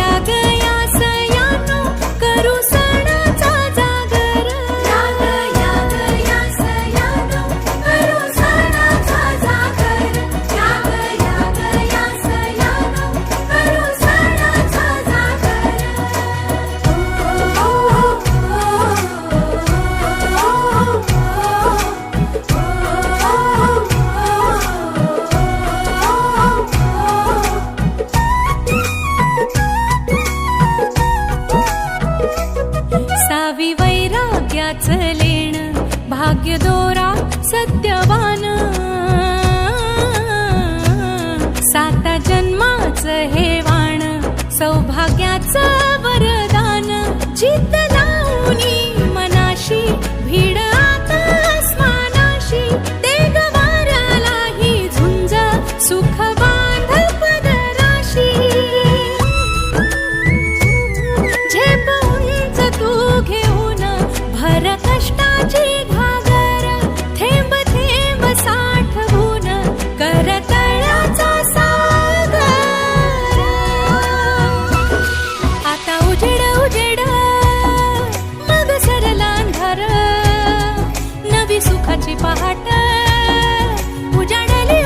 क्या गया त्याच लेण भाग्य दोरा सत्यवान. साता जन्माच हे वाण सौभाग्याच वरदान जित पहाट उजाडली